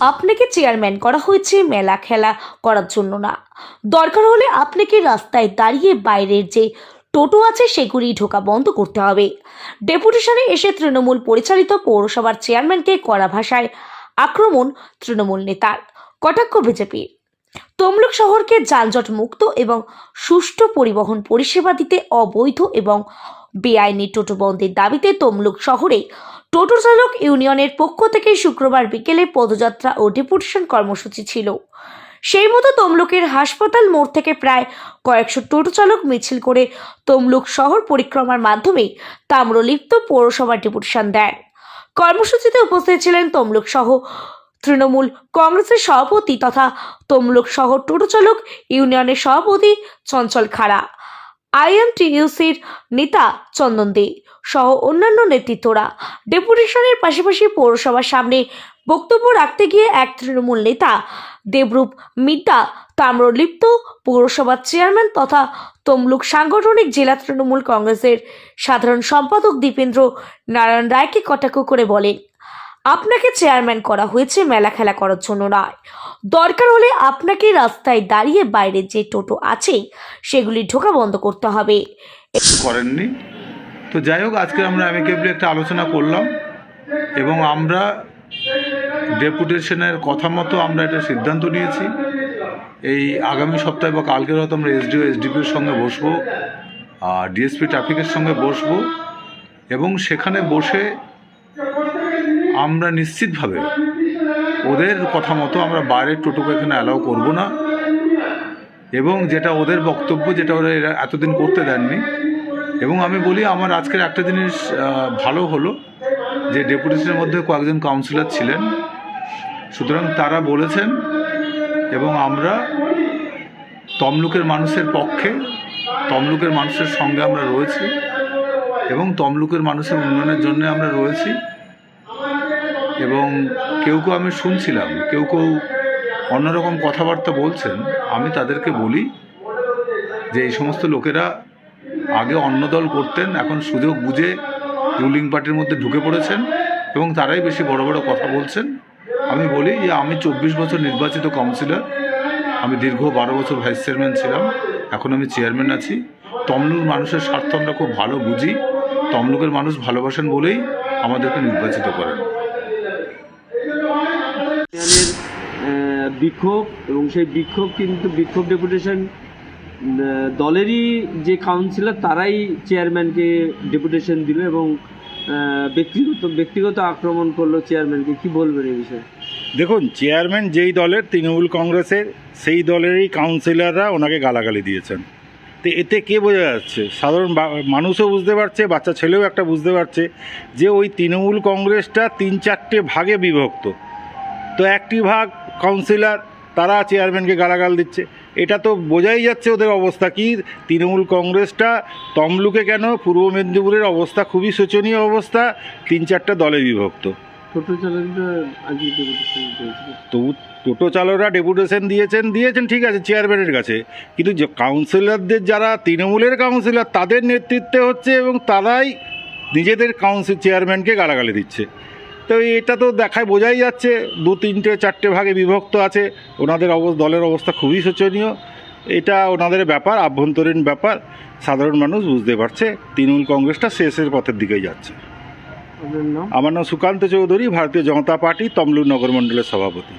আপনাকে চেয়ারম্যান করা হয়েছে মেলা খেলা করার জন্য না। দরকার হলে আপনাকে রাস্তায় দাঁড়িয়ে বাইরের যে টোটো আছে সেগুলি ঢোকা বন্ধ করতে হবে। ডেপুটেশনে এসে তৃণমূল পরিচালিত পৌরসভার চেয়ারম্যানকে কড়া ভাষায় আক্রমণ তৃণমূল নেতার কটাক্ষ বিজেপির তমলুক শহরকে যানজট মুক্ত এবং সুষ্ঠু পরিবহন পরিষেবা দিতে অবৈধ এবং বেআইনি টোটো বন্ধের দাবিতে তমলুক শহরে টোটো চালক ইউনিয়নের পক্ষ থেকে শুক্রবার বিকেলে পদযাত্রা ও ডেপুটেশন কর্মসূচি ছিল। সেই মতো তমলুকের হাসপাতাল মোড় থেকে প্রায় কয়েকশো টোটো চালক মিছিল করে তমলুক শহর পরিক্রমার মাধ্যমে তাম্রলিপ্ত পৌরসভার ডেপুটেশন দেন। কর্মসূচিতে উপস্থিত ছিলেন তমলুক সহ তৃণমূল কংগ্রেসের সভাপতি তথা তমলুক শহর টোটো চালক ইউনিয়নের সভাপতি চঞ্চল খাড়া। আইএমটিইউসির নেতা চন্দন দে সহ অন্যান্য নেতৃত্বরা। ডেপুটেশনের পাশাপাশি পৌরসভার সামনে বক্তব্য রাখতে গিয়ে এক তৃণমূল নেতা দেবরূপ মিদ্যা, তাম্রলিপ্ত পৌরসভার চেয়ারম্যান তথা তমলুক সাংগঠনিক জেলা তৃণমূল কংগ্রেসের সাধারণ সম্পাদক দীপেন্দ্র নারায়ণ রায়কে কটাক্ষ করে বলেন, আপনাকে চেয়ারম্যান করা হয়েছে, মেলা খেলা করার জন্য নয়। দরকার হলে আপনাকে রাস্তায় দাঁড়িয়ে বাইরে যে টোটো আছে সেগুলি ঢোকা বন্ধ করতে হবে। করেননি। তো যাই হোক, আজকে আমরা অ্যামিকেবলি একটা আলোচনা করলাম এবং আমরা ডেপুটেশনের কথা মতো আমরা এটা সিদ্ধান্ত নিয়েছি। এই আগামী সপ্তাহে বা কালকের হয়তো আমরা এসডিও এসডিপির সঙ্গে বসবো, আর ডিএসপি ট্রাফিকের সঙ্গে বসবো এবং সেখানে বসে আমরা নিশ্চিতভাবে ওদের কথা মতো আমরা বাইরের টোটোকে এখানে অ্যালাউ করব না। এবং যেটা ওদের বক্তব্য, যেটা ওরা এরা এতদিন করতে দেননি। এবং আমি বলি, আমার আজকের একটা জিনিস ভালো হলো, যে ডেপুটেশনের মধ্যে কয়েকজন কাউন্সিলর ছিলেন। সুতরাং তারা বলেছেন, এবং আমরা তমলুকের মানুষের পক্ষে, তমলুকের মানুষের সঙ্গে আমরা রয়েছি, এবং তমলুকের মানুষের উন্নয়নের জন্য আমরা রয়েছি। এবং কেউ কেউ আমি শুনছিলাম, কেউ কেউ অন্যরকম কথাবার্তা বলছেন। আমি তাদেরকে বলি যে এই সমস্ত লোকেরা আগে অন্য দল করতেন, এখন সুযোগ বুঝে রুলিং পার্টির মধ্যে ঢুকে পড়েছেন এবং তারাই বেশি বড় বড় কথা বলছেন। আমি বলি যে আমি চব্বিশ বছর নির্বাচিত কাউন্সিলর আমি দীর্ঘ বারো বছর ভাইস চেয়ারম্যান ছিলাম, এখন আমি চেয়ারম্যান আছি। তমলুক মানুষের স্বার্থ আমরা খুব ভালো বুঝি, তমলুকের মানুষ ভালোবাসেন বলেই আমাদেরকে নির্বাচিত করেন ইউনিয়নের আহ, বিক্ষোভ এবং সেই বিক্ষোভ কিন্তু, বিক্ষোভ ডেপুটেশন দলেরই যে কাউন্সিলর তারাই চেয়ারম্যানকে ডেপুটেশন দিল এবং ব্যক্তিগত ব্যক্তিগত আক্রমণ করল চেয়ারম্যানকে কি বলবেন এই বিষয়ে? দেখুন চেয়ারম্যান যেই দলের, তৃণমূল কংগ্রেসের, সেই দলেরই কাউন্সিলররা ওনাকে গালাগালি দিয়েছেন। তো এতে কে বোঝা যাচ্ছে? সাধারণ মানুষও বুঝতে পারছে, বাচ্চা ছেলেও একটা বুঝতে পারছে যে ওই তৃণমূল কংগ্রেসটা তিন চারটে ভাগে বিভক্ত। তো একটি ভাগ কাউন্সিলর তারা চেয়ারম্যানকে গালাগাল দিচ্ছে। এটা তো বোঝাই যাচ্ছে ওদের অবস্থা। কি তৃণমূল কংগ্রেসটা তমলুকে কেন? পূর্ব মেদিনীপুরের অবস্থা খুবই শোচনীয় অবস্থা। তিন চারটা দলে বিভক্ত। তবু টোটো চালকরা ডেপুটেশন দিয়েছেন দিয়েছেন ঠিক আছে চেয়ারম্যানের কাছে। কিন্তু যে কাউন্সিলরদের যারা তৃণমূলের কাউন্সিলর তাদের নেতৃত্বে হচ্ছে এবং তারাই নিজেদের কাউন্সিল চেয়ারম্যানকে গালাগালি দিচ্ছে। তো এটা তো দেখায় বোঝাই যাচ্ছে দু তিনটে চারটে ভাগে বিভক্ত আছে। ওনাদের অব দলের অবস্থা খুবই শোচনীয়। এটা ওনাদের ব্যাপার আভ্যন্তরীণ ব্যাপার। সাধারণ মানুষ বুঝতে পারছে তৃণমূল কংগ্রেসটা শেষের পথের দিকেই যাচ্ছে। আমার নাম সুকান্ত চৌধুরী ভারতীয় জনতা পার্টি তমলুর নগর মণ্ডলের সভাপতি।